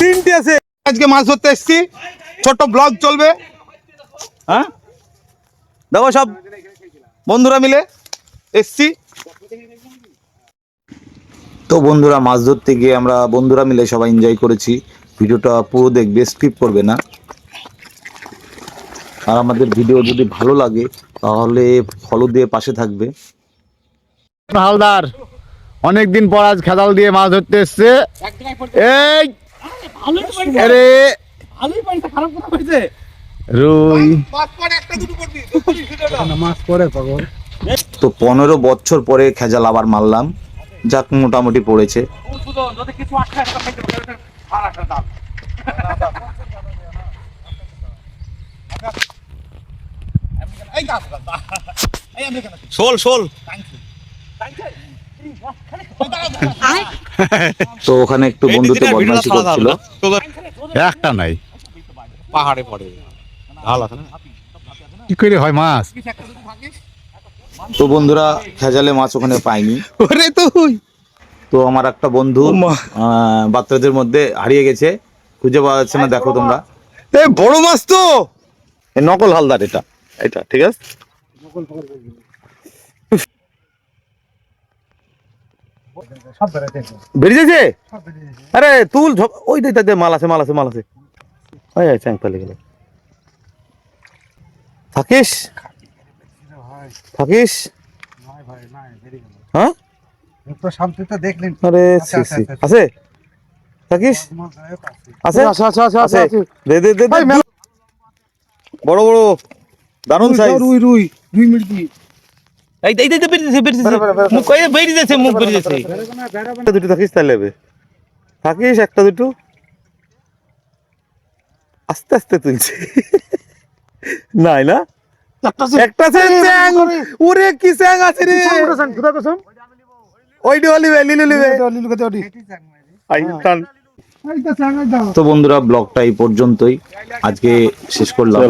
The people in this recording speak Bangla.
তিনটে আছে। আজকে মাছ ধরতে এসছি। ছোট ব্লগ চলবে। হ্যাঁ? দেখো সব বন্ধুরা মিলে এসছি। তো বন্ধুরা মাছ ধরতে গিয়ে আমরা বন্ধুরা মিলে সবাই এনজয় করেছি। ভিডিওটা পুরো দেখবে স্কিপ করবে না। আর আমাদের ভিডিও যদি ভালো লাগে তাহলে ফলো দিয়ে পাশে থাকবে। হালদার। অনেকদিন পর আজ খেদাল দিয়ে মাছ ধরতে এসছে। এই! আরে! রুই। তো পনেরো বছর পরে খেজাল আবার মারলাম। যাক মোটামুটি পড়েছে। শোল শোল। তো ওখানে একটু বন্ধুত্ব বদমাইশি করছিল। একটা নাই। পাহাড়ে পড়ে। ঢাল আছে না? কি করে হয় মাছ? তো বন্ধুরা খেজালে মাছ ওখানে পাইনি। ওরে তুই! তো আমার একটা বন্ধু আহ, বাচ্চাদের মধ্যে হারিয়ে গেছে। খুঁজে পাওয়া যাচ্ছে না দেখো তোমরা। এ বড় মাছ তো! এ নকল হালদার এটা। এটা ঠিক আছে? বেরিয়ে যাচ্ছে আরে তুল ওই দে দে মাল আছে মাল আছে মাল আছে। ওই চ্যাং পেলে গেল। থাকিস? থাকিস? হ্যাঁ? দেখলেন। আরে সি সি। আছে থাকিস? আছে। আছে? দে দে দে দে। বড় বড়। দারুণ সাইজ রুই রুই রুই মির্গি। এই এই এই বেরিয়েছে বেরিয়েছে মুখ কই বেরিয়েছে মুখ বেরিয়েছে দুটো থাকিস তাহলে থাকিস একটা দুটো। আস্তে আস্তে তুলছে। নাই না? একটা চ্যাং। চ্যাং ওরে কি চ্যাং আছে রে। ওইটি অলিবে লিলু লিবে আই টান। তো বন্ধুরা ব্লগটা এই পর্যন্তই। আজকে শেষ করলাম।